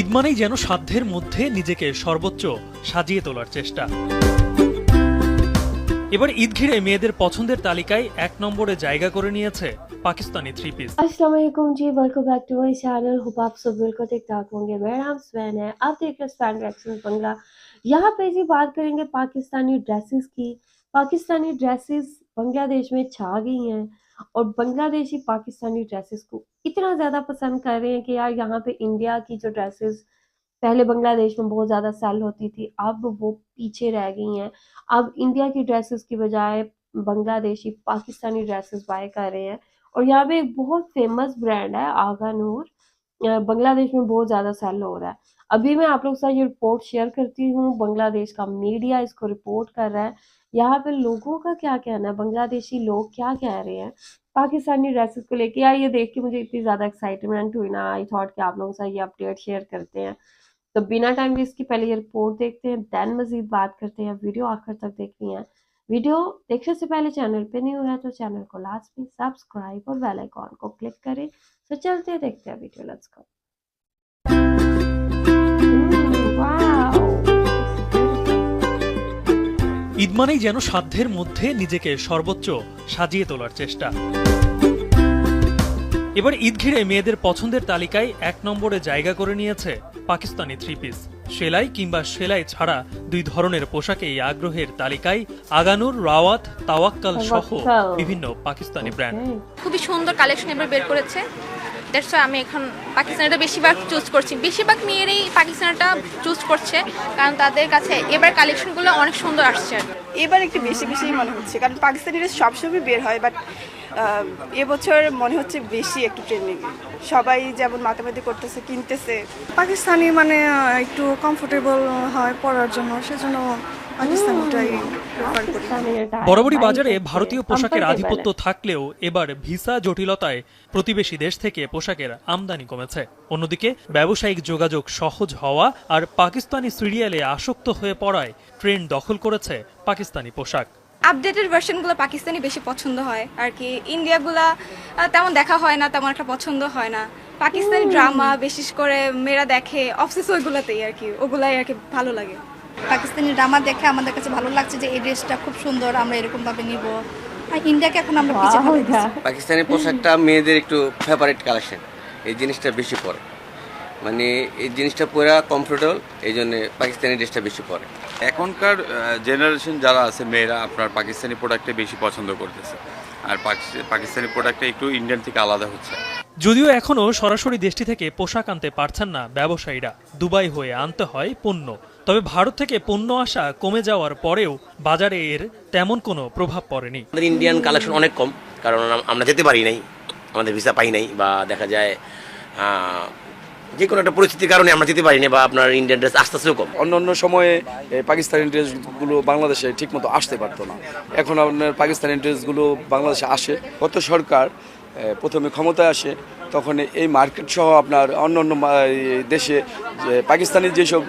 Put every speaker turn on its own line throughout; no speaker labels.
ঈদ মানেই যেন সাধ্যের মধ্যে নিজেকে সর্বোচ্চ সাজিয়ে তোলার চেষ্টা এবার ঈদ ঘিরে মেয়েদের পছন্দের তালিকায় এক নম্বরে জায়গা করে নিয়েছে पाकिस्तानी थ्री पीस
अस्सलाम वालेकुम जी welcome back to my channel hope आप सब बिल्कुल ठीक ठाक होंगे मेरा नाम स्वैन है आप देख रहे हैं स्वैन रिएक्शन बंगला यहाँ पे जी बात करेंगे पाकिस्तानी ड्रेसेस की पाकिस्तानी ड्रेसेस बांग्लादेश में छा गई हैं और बांग्लादेशी पाकिस्तानी ड्रेसेस को इतना ज़्यादा पसंद कर रहे हैं कि यार यहाँ पे इंडिया की जो ड्रेसेस पहले बांग्लादेश में बहुत ज़्यादा सेल होती थी, अब वो पीछे रह गई हैं। अब इंडिया की ड्रेसेस की बजाय बांग्लादेशी पाकिस्तानी ड्रेसेस बाय कर रहे हैं और यहाँ पे एक बहुत फ़ेमस ब्रांड है आगा नूर बांग्लादेश में बहुत ज़्यादा सेल हो रहा है। अभी मैं आप लोग साथ ये रिपोर्ट शेयर करती हूँ। बांग्लादेश का मीडिया इसको रिपोर्ट कर रहा है। यहाँ पे लोगों का क्या कहना है? बांग्लादेशी लोग क्या कह रहे हैं? पाकिस्तानी ड्रेसेस को लेके। यार ये देख के मुझे इतनी ज़्यादा एक्साइटमेंट हुई ना। आई थॉट कि आप लोगों से ये अपडेट शेयर करते हैं। तो बिना टाइम वेस्ट की पहले ये रिपोर्ट देखते हैं देन मजीद बात करते हैं। वीडियो आखिर तक देखनी है। वीडियो देखने से पहले चैनल पे न्यू है तो चैनल को लास्ट में सब्सक्राइब और बेल आइकॉन को क्लिक करें। तो चलते देखते हैं वीडियो। लेट्स गो
ঈদ মানেই যেন সাধ্যের মধ্যে নিজেকে সর্বোচ্চ সাজিয়ে তোলার চেষ্টা। এবার ঈদ ঘিরে মেয়েদের পছন্দের তালিকায় এক নম্বরে জায়গা করে নিয়েছে পাকিস্তানি থ্রি পিস সেলাই কিংবা সেলাই ছাড়া দুই ধরনের পোশাকে এই আগ্রহের তালিকায় আগানুর রাওয়াত তাওয়াক্কাল সহ বিভিন্ন পাকিস্তানি ব্র্যান্ড
খুবই সুন্দর কালেকশন এবার বের করেছে। দ্যাটস আমি এখন পাকিস্তানিটা বেশিরভাগ চুজ করছি। বেশিরভাগ মেয়েরাই পাকিস্তানিটা চুজ করছে কারণ তাদের কাছে এবার কালেকশনগুলো অনেক সুন্দর আসছে।
এবার একটু বেশি বেশি মনে হচ্ছে কারণ পাকিস্তানি ড্রেস সবসময় বের হয় বাট এবছর মনে হচ্ছে বেশি একটু ট্রেন্ডিং সবাই যেমন মাতামাতি করতেছে কিনতেছে।
পাকিস্তানি মানে একটু কমফোর্টেবল হয় পড়ার জন্য সেজন্য
বরাবরই বাজারে ভারতীয় পোশাকের আধিপত্য থাকলেও এবার ভিসা জটিলতায় প্রতিবেশী দেশ থেকে পোশাকের আমদানি কমেছে। অন্যদিকে ব্যবসায়িক যোগাযোগ সহজ হওয়া আর পাকিস্তানি সিরিয়ালে আসক্ত হয়ে পড়ায় ট্রেন্ড দখল করেছে পাকিস্তানি পোশাক।
আপডেটেড ভার্সনগুলো পাকিস্তানি বেশি পছন্দ হয়। আর কি ইন্ডিয়াগুলা তেমন দেখা হয় না তেমন একটা পছন্দ হয় না। পাকিস্তানি ড্রামা বিশেষ করে মেয়েরা দেখে অফিস ওইগুলোতেই আর কি ওগুলাই আর কি ভালো লাগে।
পাকিস্তানি ড্রামা দেখে আমাদের কাছে ভালো লাগছে যে এই ড্রেসটা খুব সুন্দর আমরা এরকম ভাবে নিব। আর ইন্ডিয়াকে এখন আমরা পিছিয়ে দিচ্ছি।
পাকিস্তানি পোশাকটা মেয়েদের একটু ফেভারিট কালেকশন এই জিনিসটা বেশি পরে। মানে এই জিনিসটা পুরা কমফোর্টেবল এই জন্য পাকিস্তানি ড্রেসটা বেশি পরে।
এখনকার জেনারেশন যারা আছে মেয়েরা আপনার পাকিস্তানি প্রোডাক্টে বেশি পছন্দ করতেছে। আর পাকিস- পাকিস্তানি প্রোডাক্টটা একটু ইন্ডিয়ান থেকে আলাদা হচ্ছে।
যদিও এখনও সরাসরি দেশটি থেকে পোশাক আনতে পারছেন না ব্যবসায়ীরা দুবাই হয়ে আনতে হয় পণ্য। তবে ভারত থেকে পণ্য আসা কমে যাওয়ার পরেও বাজারে এর তেমন কোনো প্রভাব পড়েনি।
আমাদের ইন্ডিয়ান কালেকশন অনেক কম কারণ আমরা যেতে পারি নাই আমাদের ভিসা পাই নাই বা দেখা যায় যে কোনো একটা পরিস্থিতির কারণে আমরা যেতে পারি না বা আপনার ইন্ডিয়ান ড্রেস আস্তে আস্তেও কম।
অন্য অন্য সময়ে পাকিস্তানি ড্রেসগুলো বাংলাদেশে ঠিকমতো আসতে পারতো না। এখন আপনার পাকিস্তানি ড্রেসগুলো বাংলাদেশে আসে। গত সরকার প্রথমে ক্ষমতায় আসে তখন এই মার্কেট সহ আপনার অন্য অন্য দেশে যে পাকিস্তানি যেসব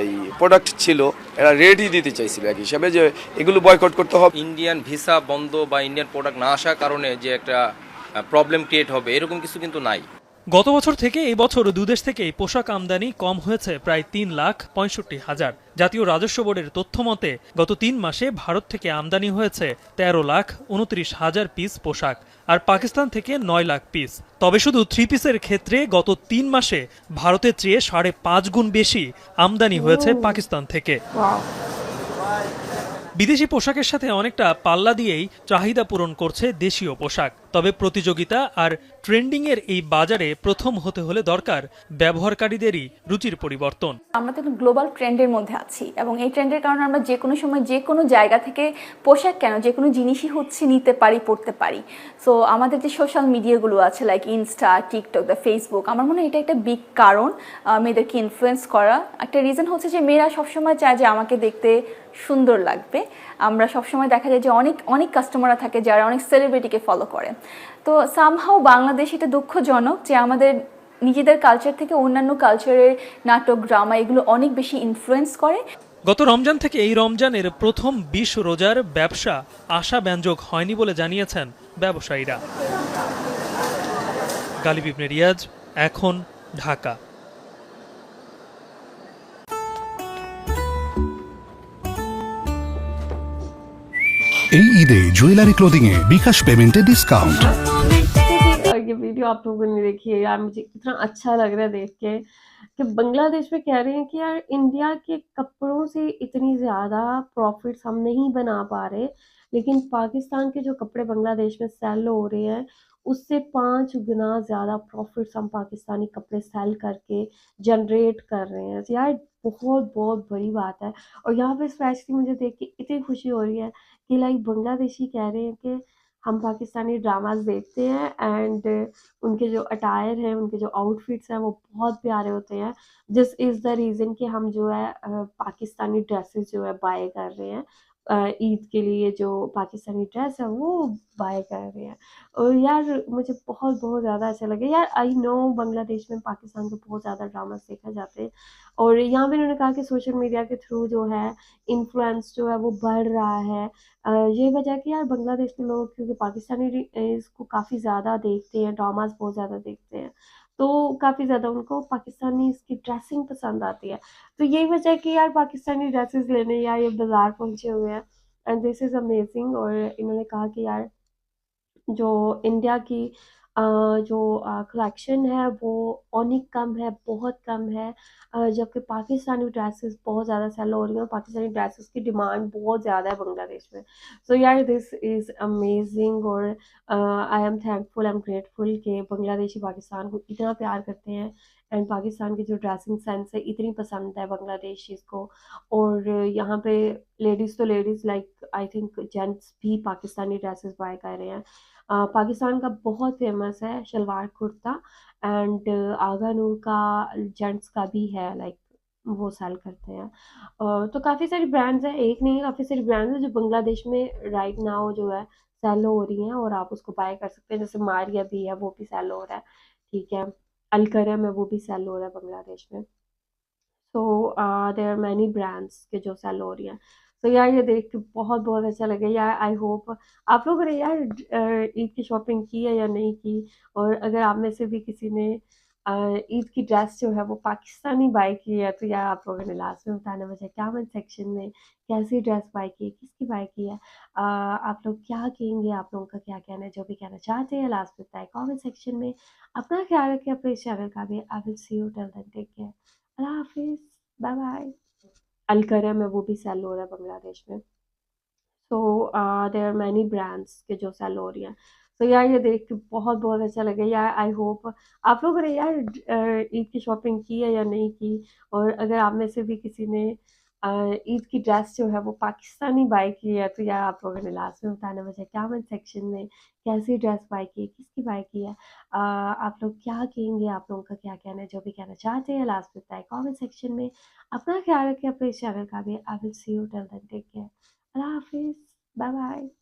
এই প্রোডাক্ট ছিল, এরা রেডি দিতে চাইছিল এক হিসাবে যে এগুলো বয়কট করতে হবে।
ইন্ডিয়ান ভিসা বন্ধ বা ইন্ডিয়ান প্রোডাক্ট না আসার কারণে যে একটা প্রবলেম ক্রিয়েট হবে, এরকম কিছু কিন্তু নাই।
গত বছর থেকে এই বছর দুদেশ থেকেই পোশাক আমদানি কম হয়েছে প্রায় তিন লাখ পঁয়ষট্টি হাজার। জাতীয় রাজস্ব বোর্ডের তথ্য মতে গত তিন মাসে ভারত থেকে আমদানি হয়েছে তেরো লাখ উনত্রিশ হাজার পিস পোশাক আর পাকিস্তান থেকে নয় লাখ পিস। তবে শুধু থ্রি পিসের ক্ষেত্রে গত তিন মাসে ভারতের চেয়ে সাড়ে পাঁচ গুণ বেশি আমদানি হয়েছে পাকিস্তান থেকে। বিদেশি পোশাকের সাথে অনেকটা পাল্লা দিয়েই চাহিদা পূরণ করছে দেশীয় পোশাক। তবে প্রতিযোগিতা আর ট্রেন্ডিংয়ের এই বাজারে প্রথম হতে হলে দরকার ব্যবহারকারীদেরই রুচির পরিবর্তন।
আমরা তো গ্লোবাল ট্রেন্ডের মধ্যে আছি এবং এই ট্রেন্ডের কারণে আমরা যে কোনো সময় যে কোনো জায়গা থেকে পোশাক কেন, যে কোনো জিনিসই হচ্ছে নিতে পারি পড়তে পারি। সো আমাদের যে সোশ্যাল মিডিয়াগুলো আছে like insta TikTok the Facebook আমার মনে হয় এটা একটা বিগ কারণ মেয়েদেরকে ইনফ্লুয়েন্স করা। একটা রিজন হচ্ছে যে মেয়েরা সবসময় চায় যে আমাকে দেখতে সুন্দর লাগবে। আমরা সবসময় দেখা যায় যে অনেক অনেক কাস্টমাররা থাকে যারা অনেক সেলিব্রিটিকে ফলো করে। তো সামহাও বাংলাদেশ এটা দুঃখজনক যে আমাদের নিজেদের কালচার থেকে অন্যান্য কালচারের নাটক ড্রামা এগুলো অনেক বেশি ইনফ্লুয়েন্স করে।
গত রমজান থেকে এই রমজানের প্রথম বিশ রোজার ব্যবসা আশাব্যঞ্জক হয়নি বলে জানিয়েছেন ব্যবসায়ীরা। গালিব ইবনে রিয়াজ, এখন ঢাকা।
এই ঈদে জুয়েলারি ক্লোদিং এ বিকাশ পেমেন্টে ডিসকাউন্ট
और ये वीडियो आप लोगों ने देखी है यार मुझे इतना अच्छा लग रहा है देख के कि बांग्लादेश में कह रहे हैं कि यार इंडिया के कपड़ों से इतनी ज़्यादा प्रॉफिट्स हम नहीं बना पा रहे लेकिन पाकिस्तान के जो कपड़े बांग्लादेश में सेल हो रहे हैं उससे पाँच गुना ज़्यादा प्रॉफिट्स हम पाकिस्तानी कपड़े सेल करके जनरेट कर रहे हैं। तो यार, बहुत बहुत बड़ी बात है। और यहाँ पे स्पेशली मुझे देख के इतनी खुशी हो रही है कि लाइक बांग्लादेशी कह रहे हैं कि हम पाकिस्तानी ड्रामास देखते हैं एंड उनके जो अटायर हैं, उनके जो आउटफिट्स हैं वो बहुत प्यारे होते हैं। दिस इज़ द रीज़न कि हम जो है पाकिस्तानी ड्रेसेस जो है बाय कर रहे हैं। ईद के लिए जो पाकिस्तानी ड्रेस है, वो बाय कर रहे हैं। और यार, मुझे बहुत बहुत ज़्यादा अच्छा लगे। यार आई नो बांग्लादेश में पाकिस्तान के बहुत ज़्यादा ड्रामास देखा जाते हैं। और यहाँ पे उन्होंने कहा कि सोशल मीडिया के थ्रू जो है इन्फ्लुएंस जो है, वो बढ़ रहा है। ये वजह कि यार, बांग्लादेश के लोग, क्योंकि पाकिस्तानी इसको काफ़ी ज़्यादा देखते हैं ड्रामास बहुत ज़्यादा देखते हैं। तो काफ़ी ज़्यादा उनको पाकिस्तानी इसकी ड्रेसिंग पसंद आती है। तो यही वजह है कि यार पाकिस्तानी ड्रेसेस लेने यार ये बाज़ार पहुँचे हुए हैं। एंड दिस इज़ अमेजिंग और इन्होंने कहा कि यार जो इंडिया की जो कलेक्शन है, वो ऑनिक कम है, बहुत कम है। जबकि पाकिस्तानी ड्रेसेस बहुत ज़्यादा सेल हो रही हैं और पाकिस्तानी ड्रेसेस की डिमांड बहुत ज़्यादा है बांग्लादेश में। सो यार दिस इज़ अमेजिंग और I am thankful I am grateful के बांग्लादेशी, पाकिस्तान को इतना प्यार करते हैं। एंड पाकिस्तान की जो ड्रेसिंग सेंस है इतनी पसंद है बांग्लादेशीज़ को और यहाँ पे लेडीज़ तो ladies like I think gents भी पाकिस्तानी ड्रेसेस बाय कर रहे हैं। पाकिस्तान का बहुत फ़ेमस है शलवार कुर्ता एंड आगा नूर का जेंट्स का भी है लाइक वो सेल करते हैं। अ, तो काफ़ी सारी ब्रांड्स हैं एक नहीं काफ़ी सारी ब्रांड्स हैं जो बांग्लादेश में राइट नाउ जो है सेल हो रही हैं और आप उसको बाय कर सकते हैं। जैसे मारिया भी है वो भी सेल हो रहा है ठीक है। अलकरम है वो भी सेल हो रहा है बांग्लादेश में। So there are many brands के जो सेल हो रही हैं। तो यार, ये देख के बहुत बहुत अच्छा लगे यार। आई होप आप लोगों ने यार ईद की शॉपिंग की है या नहीं की? और अगर आप में से भी किसी ने ईद की ड्रेस जो है वो पाकिस्तानी बाय की है तो यार आप लोगों ने लास्ट में बताना मुझे कमेंट सेक्शन में कैसी ड्रेस बाय की है, किसकी बाय की है आप लोग क्या कहेंगे, आप लोगों का क्या कहना है, जो भी कहना चाहते हैं लास्ट में बताएँ कमेंट सेक्शन में। अपना ख्याल रखें अपने चैनल का भी। I will see you till then take care अल्लाह हाफिज़। बाय बाय अलकरम है, वो भी सेल हो रहा है बांग्लादेश में। So there are many brands के जो सेल हो रही हैं। तो यार ये देख के बहुत बहुत अच्छा लगा यार आई होप आप लोगों ने यार ईद की शॉपिंग की है या नहीं की? और अगर आप में से भी किसी ने ईद की ड्रेस जो है वो पाकिस्तानी बाय की है तो यार आप लोगों ने लास्ट में बताना मुझे कमेंट सेक्शन में कैसी ड्रेस बाय की किसकी बाय की है? आप लोग क्या कहेंगे? आप लोगों का क्या कहना है? जो भी कहना चाहते हैं लास्ट में बताए कमेंट सेक्शन में। अपना ख्याल रखें, अपने चैनल का भी। I will see you till then take care अल्लाह हाफिज़। Bye bye